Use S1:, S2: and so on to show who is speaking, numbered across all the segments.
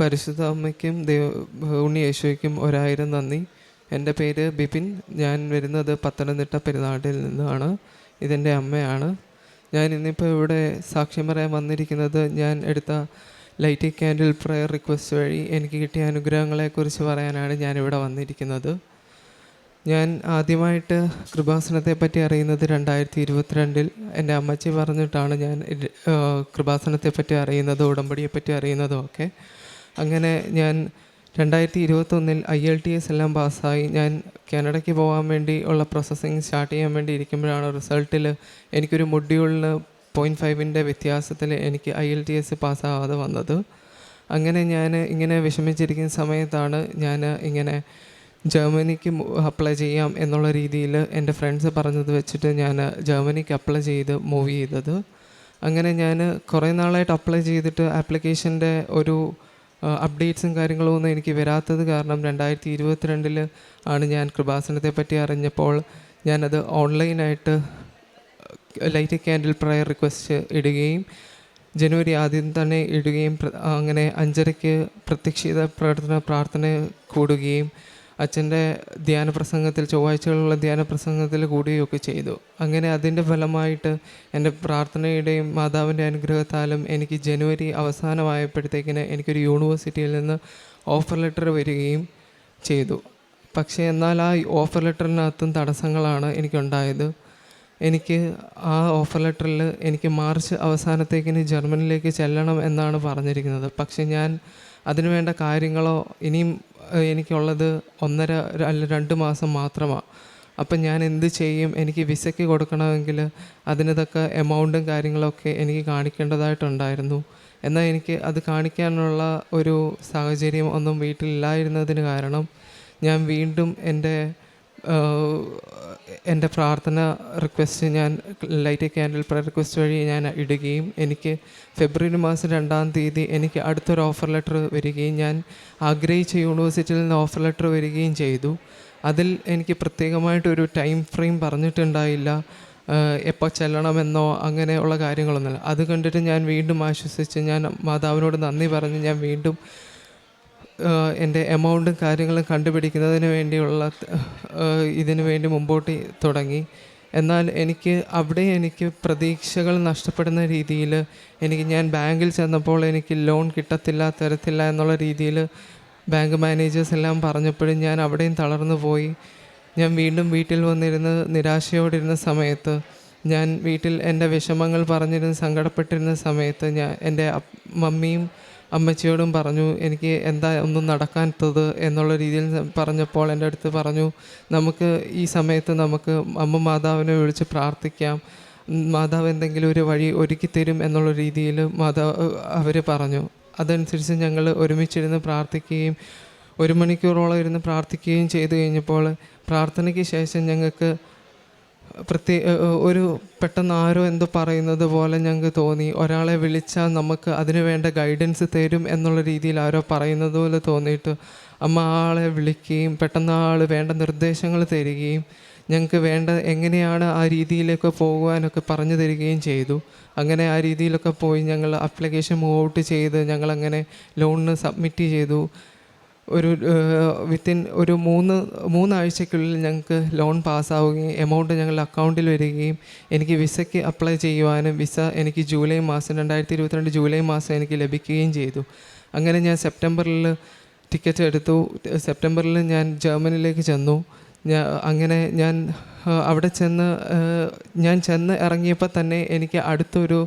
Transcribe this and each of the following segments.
S1: പരിശുദ്ധ അമ്മയ്ക്കും ദൈവ ഉണ്ണി യേശോയ്ക്കും ഒരായിരം നന്ദി. എന്റെ പേര് ബിപിൻ. ഞാൻ വരുന്നത് പത്തനംതിട്ട പെരുന്നാട്ടിൽ നിന്നാണ്. ഇതെന്റെ അമ്മയാണ്. ഞാൻ ഇന്നിപ്പോൾ ഇവിടെ സാക്ഷ്യം പറയാൻ വന്നിരിക്കുന്നത് ഞാൻ എടുത്ത ലൈറ്റ് ക്യാൻഡിൽ പ്രയർ റിക്വസ്റ്റ് വഴി എനിക്ക് കിട്ടിയ അനുഗ്രഹങ്ങളെക്കുറിച്ച് പറയാനാണ് ഞാനിവിടെ വന്നിരിക്കുന്നത്. ഞാൻ ആദ്യമായിട്ട് കൃപാസനത്തെ പറ്റി അറിയുന്നത് രണ്ടായിരത്തി ഇരുപത്തിരണ്ടിൽ എന്റെ അമ്മച്ചി പറഞ്ഞിട്ടാണ് ഞാൻ കൃപാസനത്തെ പറ്റി അറിയുന്നത് ഉടമ്പടിയെ പറ്റി അറിയുന്നതും ഒക്കെ അങ്ങനെ ഞാൻ രണ്ടായിരത്തി ഇരുപത്തൊന്നിൽ ഐ എൽ ടി എസ് എല്ലാം പാസ്സായി. ഞാൻ കാനഡയ്ക്ക് പോകാൻ വേണ്ടി ഉള്ള പ്രോസസ്സിങ് സ്റ്റാർട്ട് ചെയ്യാൻ വേണ്ടി ഇരിക്കുമ്പോഴാണ് റിസൾട്ടിൽ എനിക്കൊരു മൊഡ്യൂളിന് പോയിന്റ് ഫൈവിന്റെ വ്യത്യാസത്തിൽ എനിക്ക് ഐ എൽ ടി എസ് പാസ്സാവാതെ വന്നത്. അങ്ങനെ ഞാൻ ഇങ്ങനെ വിഷമിച്ചിരിക്കുന്ന സമയത്താണ് ഞാൻ ഇങ്ങനെ ജർമ്മനിക്ക് അപ്ലൈ ചെയ്യാം എന്നുള്ള രീതിയിൽ എന്റെ ഫ്രണ്ട്സ് പറഞ്ഞത് വെച്ചിട്ട് ഞാൻ ജർമ്മനിക്ക് അപ്ലൈ ചെയ്ത് മൂവ് ചെയ്തത്. അങ്ങനെ ഞാൻ കുറേ നാളായിട്ട് അപ്ലൈ ചെയ്തിട്ട് ആപ്ലിക്കേഷന്റെ ഒരു അപ്ഡേറ്റ്സും കാര്യങ്ങളും ഒന്നും എനിക്ക് വരാത്തത് കാരണം രണ്ടായിരത്തി ഇരുപത്തിരണ്ടിൽ ആണ് ഞാൻ കൃപാസനത്തെ പറ്റി അറിഞ്ഞപ്പോൾ ഞാനത് ഓൺലൈനായിട്ട് ലൈറ്റ് ക്യാൻഡിൽ പ്രയർ റിക്വസ്റ്റ് ഇടുകയും ജനുവരി ആദ്യം തന്നെ ഇടുകയും അങ്ങനെ അഞ്ചരയ്ക്ക് പ്രത്യക്ഷിത പ്രാർത്ഥന പ്രാർത്ഥന കൂടുകയും അച്ഛന്റെ ധ്യാന പ്രസംഗത്തിൽ ചൊവ്വാഴ്ചകളുള്ള ധ്യാന പ്രസംഗത്തിൽ കൂടുകയൊക്കെ ചെയ്തു. അങ്ങനെ അതിന്റെ ഫലമായിട്ട് എന്റെ പ്രാർത്ഥനയുടെയും മാതാവിന്റെ അനുഗ്രഹത്താലും എനിക്ക് ജനുവരി അവസാനമായപ്പോഴത്തേക്കിന് എനിക്കൊരു യൂണിവേഴ്സിറ്റിയിൽ നിന്ന് ഓഫർ ലെറ്റർ വരികയും ചെയ്തു. പക്ഷേ എന്നാൽ ആ ഓഫർ ലെറ്ററിനകത്തും തടസ്സങ്ങളാണ് എനിക്കുണ്ടായത്. എനിക്ക് ആ ഓഫർ ലെറ്ററിൽ എനിക്ക് മാർച്ച് അവസാനത്തേക്കിന് ജർമ്മനിലേക്ക് ചെല്ലണം എന്നാണ് പറഞ്ഞിരിക്കുന്നത്. പക്ഷേ ഞാൻ അതിനുവേണ്ട കാര്യങ്ങളോ ഇനിയും എനിക്കുള്ളത് ഒന്നര അല്ല രണ്ട് മാസം മാത്രമാണ് അപ്പം ഞാൻ എന്ത് ചെയ്യും? എനിക്ക് വിസയ്ക്ക് കൊടുക്കണമെങ്കിൽ അതിനതൊക്കെ എമൗണ്ടും കാര്യങ്ങളൊക്കെ എനിക്ക് കാണിക്കേണ്ടതായിട്ടുണ്ടായിരുന്നു. എന്നാൽ എനിക്ക് അത് കാണിക്കാനുള്ള ഒരു സാഹചര്യം ഒന്നും വീട്ടിലില്ലായിരുന്നതിന് കാരണം ഞാൻ വീണ്ടും എന്റെ എന്റെ പ്രാർത്ഥന റിക്വസ്റ്റ് ഞാൻ ലൈറ്റ് ക്യാൻഡിൽ പ്രയർ റിക്വസ്റ്റ് വഴി ഞാൻ ഇടുകയും എനിക്ക് ഫെബ്രുവരി മാസം രണ്ടാം തീയതി എനിക്ക് അടുത്തൊരു ഓഫർ ലെറ്റർ വരികയും ഞാൻ ആഗ്രഹിച്ച യൂണിവേഴ്സിറ്റിയിൽ നിന്ന് ഓഫർ ലെറ്റർ വരികയും ചെയ്തു. അതിൽ എനിക്ക് പ്രത്യേകമായിട്ടൊരു ടൈം ഫ്രെയിം പറഞ്ഞിട്ടുണ്ടായില്ല. എപ്പോൾ ചെല്ലണമെന്നോ അങ്ങനെയുള്ള കാര്യങ്ങളൊന്നുമില്ല. അത് കണ്ടിട്ട് ഞാൻ വീണ്ടും ആശ്വസിച്ച് ഞാൻ മാതാവിനോട് നന്ദി പറഞ്ഞ് ഞാൻ വീണ്ടും എന്റെ എമൗണ്ടും കാര്യങ്ങളും കണ്ടുപിടിക്കുന്നതിന് വേണ്ടിയുള്ള ഇതിന് വേണ്ടി മുമ്പോട്ട് തുടങ്ങി. എന്നാൽ എനിക്ക് അവിടെ എനിക്ക് പ്രതീക്ഷകൾ നഷ്ടപ്പെടുന്ന രീതിയിൽ എനിക്ക് ഞാൻ ബാങ്കിൽ ചെന്നപ്പോൾ എനിക്ക് ലോൺ കിട്ടത്തില്ല തരത്തില്ല എന്നുള്ള രീതിയിൽ ബാങ്ക് മാനേജേഴ്സ് എല്ലാം പറഞ്ഞപ്പോഴും ഞാൻ അവിടെയും തളർന്നു പോയി. ഞാൻ വീണ്ടും വീട്ടിൽ വന്നിരുന്ന് നിരാശയോടിരുന്ന സമയത്ത് ഞാൻ വീട്ടിൽ എന്റെ വിഷമങ്ങൾ പറഞ്ഞിരുന്ന് സങ്കടപ്പെട്ടിരുന്ന സമയത്ത് ഞാൻ എന്റെ മമ്മിയും അമ്മച്ചിയോടും പറഞ്ഞു എനിക്ക് എന്താ ഒന്നും നടക്കാത്തത്? എന്നുള്ള രീതിയിൽ പറഞ്ഞപ്പോൾ എന്റെ അടുത്ത് പറഞ്ഞു നമുക്ക് ഈ സമയത്ത് നമുക്ക് അമ്മ മാതാവിനെ വിളിച്ച് പ്രാർത്ഥിക്കാം. മാതാവ് എന്തെങ്കിലും ഒരു വഴി ഒരുക്കി തരും എന്നുള്ള രീതിയിൽ മാതാവ് അവർ പറഞ്ഞു. അതനുസരിച്ച് ഞങ്ങൾ ഒരുമിച്ചിരുന്ന് പ്രാർത്ഥിക്കുകയും ഒരു മണിക്കൂറോളം ഇരുന്ന് പ്രാർത്ഥിക്കുകയും ചെയ്തു കഴിഞ്ഞപ്പോൾ പ്രാർത്ഥനയ്ക്ക് ശേഷം ഞങ്ങൾക്ക് പ്രത്യേക ഒരു പെട്ടെന്ന് ആരോ എന്തോ പറയുന്നത് പോലെ ഞങ്ങൾക്ക് തോന്നി. ഒരാളെ വിളിച്ചാൽ നമുക്ക് അതിന് വേണ്ട ഗൈഡൻസ് തരും എന്നുള്ള രീതിയിൽ ആരോ പറയുന്നത് പോലെ തോന്നിയിട്ട് അമ്മ ആളെ വിളിക്കുകയും പെട്ടെന്ന് ആൾ വേണ്ട നിർദ്ദേശങ്ങൾ തരികയും ഞങ്ങൾക്ക് വേണ്ട എങ്ങനെയാണ് ആ രീതിയിലേക്ക് പോകുവാനൊക്കെ പറഞ്ഞു തരികയും ചെയ്തു. അങ്ങനെ ആ രീതിയിലൊക്കെ പോയി ഞങ്ങൾ അപ്ലിക്കേഷൻ മൂവ് ഔട്ട് ചെയ്ത് ഞങ്ങളങ്ങനെ ലോണിന് സബ്മിറ്റ് ചെയ്തു. ഒരു വിത്തിൻ ഒരു മൂന്ന് മൂന്നാഴ്ചക്കുള്ളിൽ ഞങ്ങൾക്ക് ലോൺ പാസ്സാവുകയും എമൗണ്ട് ഞങ്ങളുടെ അക്കൗണ്ടിൽ വരികയും എനിക്ക് വിസയ്ക്ക് അപ്ലൈ ചെയ്യുവാനും വിസ എനിക്ക് ജൂലൈ മാസം രണ്ടായിരത്തി ഇരുപത്തിരണ്ട് ജൂലൈ മാസം എനിക്ക് ലഭിക്കുകയും ചെയ്തു. അങ്ങനെ ഞാൻ സെപ്റ്റംബറിൽ ടിക്കറ്റ് എടുത്തു. സെപ്റ്റംബറിൽ ഞാൻ ജർമ്മനിയിലേക്ക് ചെന്നു. ഞാൻ അങ്ങനെ ഞാൻ അവിടെ ചെന്ന് ഞാൻ ചെന്ന് ഇറങ്ങിയപ്പോൾ തന്നെ എനിക്ക് അടുത്തൊരു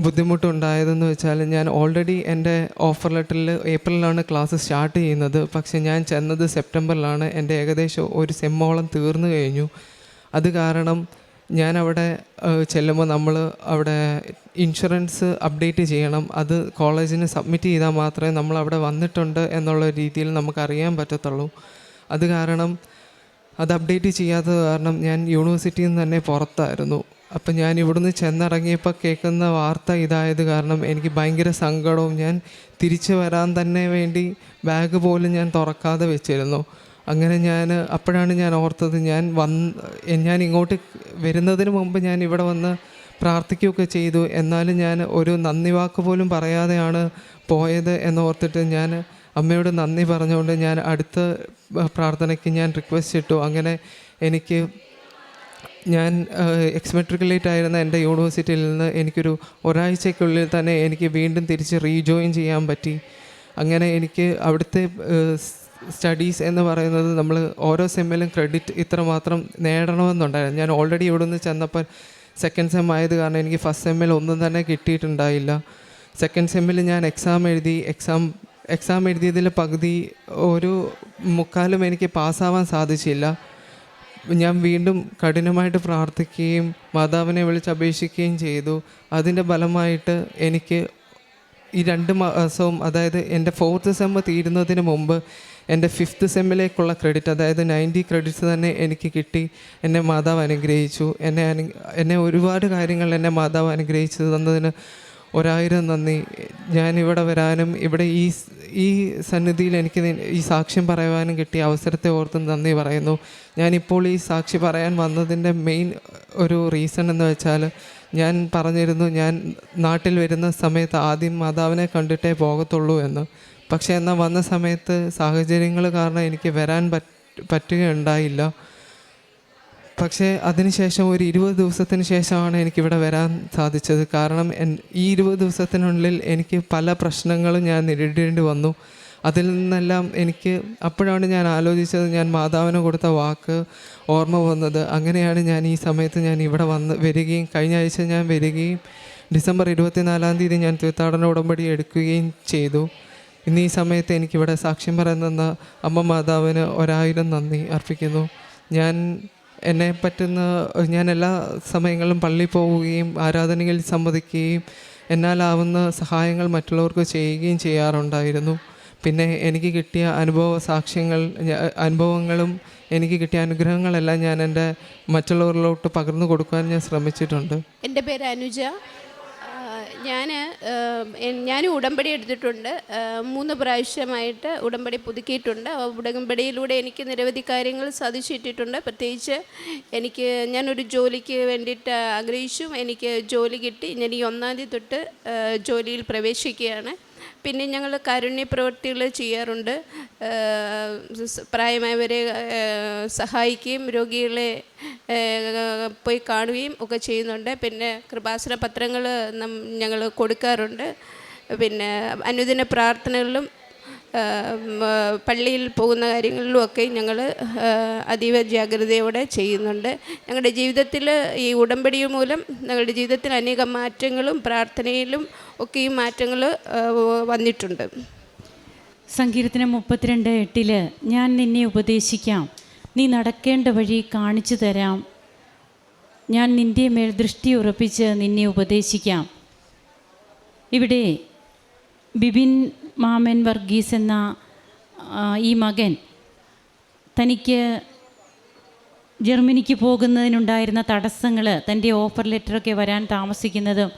S1: ബുദ്ധിമുട്ടുണ്ടായതെന്ന് വെച്ചാൽ ഞാൻ ഓൾറെഡി എന്റെ ഓഫർ ലെറ്ററിൽ ഏപ്രിലാണ് ക്ലാസ് സ്റ്റാർട്ട് ചെയ്യുന്നത്. പക്ഷേ ഞാൻ ചെന്നത് സെപ്റ്റംബറിലാണ്. എന്റെ ഏകദേശം ഒരു സെമ്മോളം തീർന്നു കഴിഞ്ഞു. അത് കാരണം ഞാൻ അവിടെ ചെല്ലുമ്പോൾ നമ്മൾ അവിടെ ഇൻഷുറൻസ് അപ്ഡേറ്റ് ചെയ്യണം. അത് കോളേജിന് സബ്മിറ്റ് ചെയ്താൽ മാത്രമേ നമ്മൾ അവിടെ വന്നിട്ടുണ്ട് എന്നുള്ള രീതിയിൽ നമുക്കറിയാൻ പറ്റത്തുള്ളൂ. അത് കാരണം അത് അപ്ഡേറ്റ് ചെയ്യാത്തത് കാരണം ഞാൻ യൂണിവേഴ്സിറ്റിയിൽ നിന്ന് തന്നെ പുറത്തായിരുന്നു. അപ്പം ഞാൻ ഇവിടുന്ന് ചെന്നിറങ്ങിയപ്പോൾ കേൾക്കുന്ന വാർത്ത ഇതായത് കാരണം എനിക്ക് ഭയങ്കര സങ്കടവും ഞാൻ തിരിച്ചു വരാൻ തന്നെ വേണ്ടി ബാഗ് പോലും ഞാൻ തുറക്കാതെ വെച്ചിരുന്നു. അങ്ങനെ ഞാൻ അപ്പോഴാണ് ഞാൻ ഓർത്തത് ഞാൻ വന്ന് ഞാൻ ഇങ്ങോട്ട് വരുന്നതിന് മുമ്പ് ഞാൻ ഇവിടെ വന്ന് പ്രാർത്ഥിക്കുകയൊക്കെ ചെയ്തു. എന്നാലും ഞാൻ ഒരു നന്ദി വാക്ക് പോലും പറയാതെയാണ് പോയത് എന്നോർത്തിട്ട് ഞാൻ അമ്മയോട് നന്ദി പറഞ്ഞുകൊണ്ട് ഞാൻ അടുത്ത പ്രാർത്ഥനയ്ക്ക് ഞാൻ റിക്വസ്റ്റ് ഇട്ടു. അങ്ങനെ എനിക്ക് ഞാൻ എക്സ്മെട്രിക്കുലേറ്റ് ആയിരുന്ന എന്റെ യൂണിവേഴ്സിറ്റിയിൽ നിന്ന് എനിക്കൊരു ഒരാഴ്ചയ്ക്കുള്ളിൽ തന്നെ എനിക്ക് വീണ്ടും തിരിച്ച് റീജോയിൻ ചെയ്യാൻ പറ്റി. അങ്ങനെ എനിക്ക് അവിടുത്തെ സ്റ്റഡീസ് എന്ന് പറയുന്നത് നമ്മൾ ഓരോ സെമ്മിലും ക്രെഡിറ്റ് ഇത്രമാത്രം നേടണമെന്നുണ്ടായിരുന്നു. ഞാൻ ഓൾറെഡി ഇവിടെ നിന്ന് ചെന്നപ്പോൾ സെക്കൻഡ് സെം ആയത് കാരണം എനിക്ക് ഫസ്റ്റ് സെമ്മിൽ ഒന്നും തന്നെ കിട്ടിയിട്ടുണ്ടായില്ല. സെക്കൻഡ് സെമ്മിൽ ഞാൻ എക്സാം എഴുതി എക്സാം എക്സാം എഴുതിയതിൽ പകുതി ഒരു മുക്കാലും എനിക്ക് പാസ്സാവാൻ സാധിച്ചില്ല. ഞാൻ വീണ്ടും കഠിനമായിട്ട് പ്രാർത്ഥിക്കുകയും മാതാവിനെ വിളിച്ച് അപേക്ഷിക്കുകയും ചെയ്തു. അതിന്റെ ഫലമായിട്ട് എനിക്ക് ഈ രണ്ട് മാസവും അതായത് എന്റെ ഫോർത്ത് സെമ്മ് തീരുന്നതിന് മുമ്പ് എന്റെ ഫിഫ്ത്ത് സെമ്മിലേക്കുള്ള ക്രെഡിറ്റ് അതായത് നയന്റി ക്രെഡിറ്റ്സ് തന്നെ എനിക്ക് കിട്ടി. എന്നെ മാതാവ് അനുഗ്രഹിച്ചു. എന്നെ എന്നെ ഒരുപാട് കാര്യങ്ങൾ എന്നെ മാതാവ് അനുഗ്രഹിച്ചു തന്നതിന് ഒരായിരം നന്ദി. ഞാനിവിടെ വരാനും ഇവിടെ ഈ ഈ സന്നിധിയിൽ എനിക്ക് ഈ സാക്ഷ്യം പറയുവാനും കിട്ടിയ അവസരത്തെ ഓർത്ത് നന്ദി പറയുന്നു. ഞാനിപ്പോൾ ഈ സാക്ഷി പറയാൻ വന്നതിന്റെ മെയിൻ ഒരു റീസൺ എന്ന് വെച്ചാൽ ഞാൻ പറഞ്ഞിരുന്നു ഞാൻ നാട്ടിൽ വരുന്ന സമയത്ത് ആദ്യം മാതാവിനെ കണ്ടിട്ടേ പോകത്തുള്ളൂ എന്ന്. പക്ഷേ എന്നാൽ വന്ന സമയത്ത് സാഹചര്യങ്ങൾ കാരണം എനിക്ക് വരാൻ പറ്റ പറ്റുകയുണ്ടായില്ല. പക്ഷേ അതിനുശേഷം ഒരു ഇരുപത് ദിവസത്തിന് ശേഷമാണ് എനിക്കിവിടെ വരാൻ സാധിച്ചത്. കാരണം ഈ ഇരുപത് ദിവസത്തിനുള്ളിൽ എനിക്ക് പല പ്രശ്നങ്ങളും ഞാൻ നേരിടേണ്ടി വന്നു. അതിൽ നിന്നെല്ലാം എനിക്ക് അപ്പോഴാണ് ഞാൻ ആലോചിച്ചത് ഞാൻ മാതാവിന് കൊടുത്ത വാക്ക് ഓർമ്മ വന്നത്. അങ്ങനെയാണ് ഞാൻ ഈ സമയത്ത് ഞാൻ ഇവിടെ വന്ന് വരികയും കഴിഞ്ഞ ആഴ്ച ഞാൻ വരികയും ഡിസംബർ ഇരുപത്തിനാലാം തീയതി ഞാൻ തീർത്ഥാടന ഉടമ്പടി എടുക്കുകയും ചെയ്തു. ഇന്ന് ഈ സമയത്ത് എനിക്കിവിടെ സാക്ഷ്യം പറയുന്ന അമ്മ മാതാവിന് ഒരായിരം നന്ദി അർപ്പിക്കുന്നു. ഞാൻ എന്നെ പറ്റുന്ന ഞാൻ എല്ലാ സമയങ്ങളിലും പള്ളിയിൽ പോവുകയും ആരാധനയിൽ സംവദിക്കുകയും എന്നാലാവുന്ന സഹായങ്ങൾ മറ്റുള്ളവർക്ക് ചെയ്യുകയും ചെയ്യാറുണ്ടായിരുന്നു. പിന്നെ എനിക്ക് കിട്ടിയ അനുഭവ സാക്ഷ്യങ്ങൾ അനുഭവങ്ങളും എനിക്ക് കിട്ടിയ അനുഗ്രഹങ്ങളെല്ലാം ഞാൻ എന്റെ മറ്റുള്ളവരിലോട്ട് പകർന്നു കൊടുക്കാൻ ഞാൻ ശ്രമിച്ചിട്ടുണ്ട്.
S2: എന്റെ പേര് അനുജ. ഞാൻ ഞാൻ ഉടമ്പടി എടുത്തിട്ടുണ്ട്. മൂന്ന് പ്രാവശ്യമായിട്ട് ഉടമ്പടി പുതുക്കിയിട്ടുണ്ട്. ഉടമ്പടിയിലൂടെ എനിക്ക് നിരവധി കാര്യങ്ങൾ സാധിച്ചിട്ടിട്ടുണ്ട്. പ്രത്യേകിച്ച് എനിക്ക് ഞാനൊരു ജോലിക്ക് വേണ്ടിയിട്ട് ആഗ്രഹിച്ചു. എനിക്ക് ജോലി കിട്ടി. ഞാൻ ഈ ഒന്നാം തീയതി തൊട്ട് ജോലിയിൽ പ്രവേശിക്കുകയാണ്. പിന്നെ ഞങ്ങൾ കാരുണ്യ പ്രവൃത്തികൾ ചെയ്യാറുണ്ട്. പ്രായമായവരെ സഹായിക്കുകയും രോഗികളെ പോയി കാണുകയും ഒക്കെ ചെയ്യുന്നുണ്ട്. പിന്നെ കൃപാസന പത്രങ്ങൾ ഞങ്ങൾ കൊടുക്കാറുണ്ട്. പിന്നെ അനുദിന പ്രാർത്ഥനകളിലും പള്ളിയിൽ പോകുന്ന കാര്യങ്ങളിലുമൊക്കെ ഞങ്ങൾ അതീവ ജാഗ്രതയോടെ ചെയ്യുന്നുണ്ട്. ഞങ്ങളുടെ ജീവിതത്തിൽ ഈ ഉടമ്പടി മൂലം ഞങ്ങളുടെ ജീവിതത്തിൽ അനേകം മാറ്റങ്ങളും പ്രാർത്ഥനയിലും ഒക്കെ ഈ മാറ്റങ്ങൾ വന്നിട്ടുണ്ട്.
S3: സങ്കീർത്തനം മുപ്പത്തിരണ്ട് എട്ടിൽ ഞാൻ നിന്നെ ഉപദേശിക്കാം. നീ നടക്കേണ്ട വഴി കാണിച്ചു തരാം. ഞാൻ നിന്റെ മേൽ ദൃഷ്ടി ഉറപ്പിച്ച് നിന്നെ ഉപദേശിക്കാം. ഇവിടെ ബിബിൻ മാമൻ വർഗീസ് എന്ന ഈ മകൻ തനിക്ക് ജർമ്മനിക്ക് പോകുന്നതിനുണ്ടായിരുന്ന തടസ്സങ്ങൾ തന്റെ ഓഫർ ലെറ്ററൊക്കെ വരാൻ താമസിക്കുന്നതും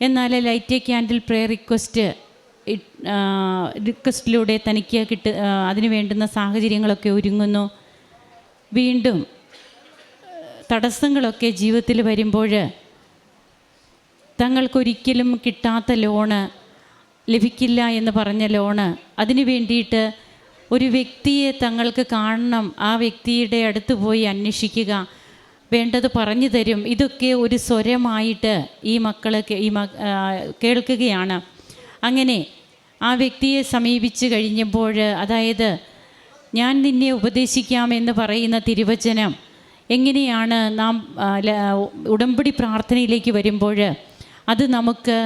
S3: എന്നാൽ light a candle pray request റിക്വസ്റ്റിലൂടെ തനിക്ക് കിട്ട അതിന് വേണ്ടുന്ന സാഹചര്യങ്ങളൊക്കെ ഒരുങ്ങുന്നു. വീണ്ടും തടസ്സങ്ങളൊക്കെ ജീവിതത്തിൽ വരുമ്പോൾ തങ്ങൾക്കൊരിക്കലും കിട്ടാത്ത ലോണ് ലഭിക്കില്ല എന്ന് പറഞ്ഞ ലോണ് അതിന് വേണ്ടിയിട്ട് ഒരു വ്യക്തിയെ തങ്ങൾക്ക് കാണണം ആ വ്യക്തിയുടെ അടുത്ത് പോയി അന്വേഷിക്കുക വേണ്ടത് പറഞ്ഞു തരും. ഇതൊക്കെ ഒരു സ്വരമായിട്ട് ഈ മക്കൾ ഈ കേൾക്കുകയാണ്. അങ്ങനെ ആ വ്യക്തിയെ സമീപിച്ച് കഴിഞ്ഞപ്പോൾ അതായത് ഞാൻ നിന്നെ ഉപദേശിക്കാമെന്ന് പറയുന്ന തിരുവചനം എങ്ങനെയാണ് നാം ഉടമ്പടി പ്രാർത്ഥനയിലേക്ക് വരുമ്പോൾ അത് നമുക്ക്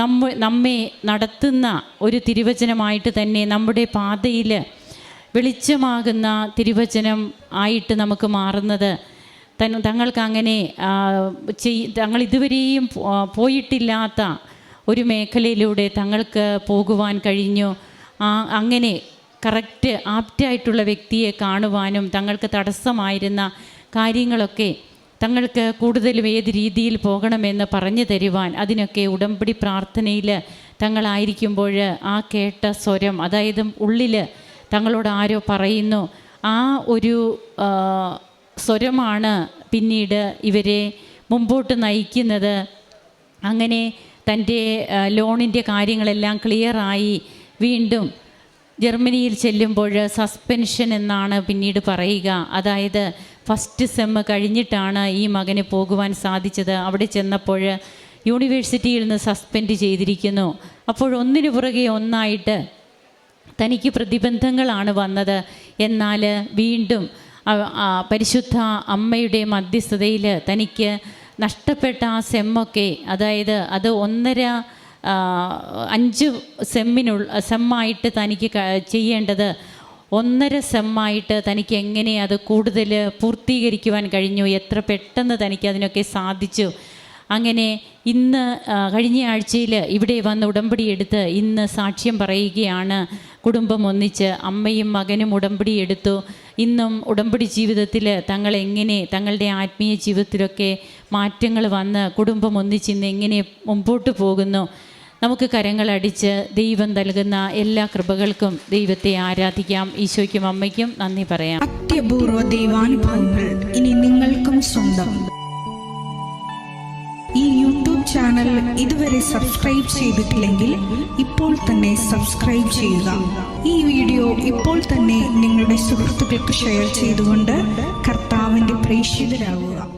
S3: നമ്മ നമ്മെ നടത്തുന്ന ഒരു തിരുവചനമായിട്ട് തന്നെ നമ്മുടെ പാതയിൽ വെളിച്ചമാകുന്ന തിരുവചനം ആയിട്ട് നമുക്ക് മാറുന്നത്. തൻ തങ്ങൾക്ക് അങ്ങനെ ചെയ് തങ്ങൾ ഇതുവരെയും പോയിട്ടില്ലാത്ത ഒരു മേഖലയിലൂടെ തങ്ങൾക്ക് പോകുവാൻ കഴിഞ്ഞു. അങ്ങനെ കറക്റ്റ് ആപ്റ്റായിട്ടുള്ള വ്യക്തിയെ കാണുവാനും തങ്ങൾക്ക് തടസ്സമായിരുന്ന കാര്യങ്ങളൊക്കെ തങ്ങൾക്ക് കൂടുതലും ഏത് രീതിയിൽ പോകണമെന്ന് പറഞ്ഞു തരുവാൻ അതിനൊക്കെ ഉടമ്പടി പ്രാർത്ഥനയിൽ തങ്ങളായിരിക്കുമ്പോൾ ആ കേട്ട സ്വരം അതായത് ഉള്ളിൽ തങ്ങളോട് ആരോ പറയുന്നു ആ ഒരു സ്വരമാണ് പിന്നീട് ഇവരെ മുമ്പോട്ട് നയിക്കുന്നത്. അങ്ങനെ തന്റെ ലോണിന്റെ കാര്യങ്ങളെല്ലാം ക്ലിയറായി വീണ്ടും ജർമ്മനിയിൽ ചെല്ലുമ്പോൾ സസ്പെൻഷൻ എന്നാണ് പിന്നീട് പറയുക. അതായത് ഫസ്റ്റ് സെമ്മ് കഴിഞ്ഞിട്ടാണ് ഈ മകന് പോകുവാൻ സാധിച്ചത്. അവിടെ ചെന്നപ്പോൾ യൂണിവേഴ്സിറ്റിയിൽ നിന്ന് സസ്പെൻഡ് ചെയ്തിരിക്കുന്നു. അപ്പോൾ ഒന്നിനു പുറകെ ഒന്നായിട്ട് തനിക്ക് പ്രതിബന്ധങ്ങളാണ് വന്നത്. എന്നാൽ വീണ്ടും പരിശുദ്ധ അമ്മയുടെ മധ്യസ്ഥതയിൽ തനിക്ക് നഷ്ടപ്പെട്ട ആ സെമ്മൊക്കെ അതായത് അത് ഒന്നര അഞ്ച് സെമ്മിനുള്ള സെമ്മായിട്ട് തനിക്ക് ചെയ്യേണ്ടത് ഒന്നര സെമ്മായിട്ട് തനിക്ക് എങ്ങനെ അത് കൂടുതൽ പൂർത്തീകരിക്കുവാൻ കഴിഞ്ഞു? എത്ര പെട്ടെന്ന് തനിക്ക് അതിനൊക്കെ സാധിച്ചു? അങ്ങനെ ഇന്ന് കഴിഞ്ഞ ആഴ്ചയിൽ ഇവിടെ വന്ന് ഉടമ്പടി എടുത്ത് ഇന്ന് സാക്ഷ്യം പറയുകയാണ്. കുടുംബം ഒന്നിച്ച് അമ്മയും മകനും ഉടമ്പടി എടുത്തു. ഇന്നും ഉടമ്പടി ജീവിതത്തിൽ തങ്ങൾ എങ്ങനെ തങ്ങളുടെ ആത്മീയ ജീവിതത്തിലൊക്കെ മാറ്റങ്ങൾ വന്ന് കുടുംബം ഒന്നിച്ച് ഇന്ന് എങ്ങനെ മുമ്പോട്ട് പോകുന്നു? നമുക്ക് കരങ്ങളടിച്ച് ദൈവം നൽകുന്ന എല്ലാ കൃപകൾക്കും ദൈവത്തെ ആരാധിക്കാം ഈശോയ്ക്കും അമ്മയ്ക്കും നന്ദി പറയാം.
S4: അത്യപൂർവ ദൈവാനുഭവങ്ങൾ ഇനി നിങ്ങൾക്കും സ്വന്തം. ഈ യൂട്യൂബ് ചാനൽ ഇതുവരെ സബ്സ്ക്രൈബ് ചെയ്തിട്ടില്ലെങ്കിൽ ഇപ്പോൾ തന്നെ സബ്സ്ക്രൈബ് ചെയ്യുക. ഈ വീഡിയോ ഇപ്പോൾ തന്നെ നിങ്ങളുടെ സുഹൃത്തുക്കൾക്ക് ഷെയർ ചെയ്തുകൊണ്ട് കർത്താവിന്റെ പ്രേക്ഷിതരാകുക.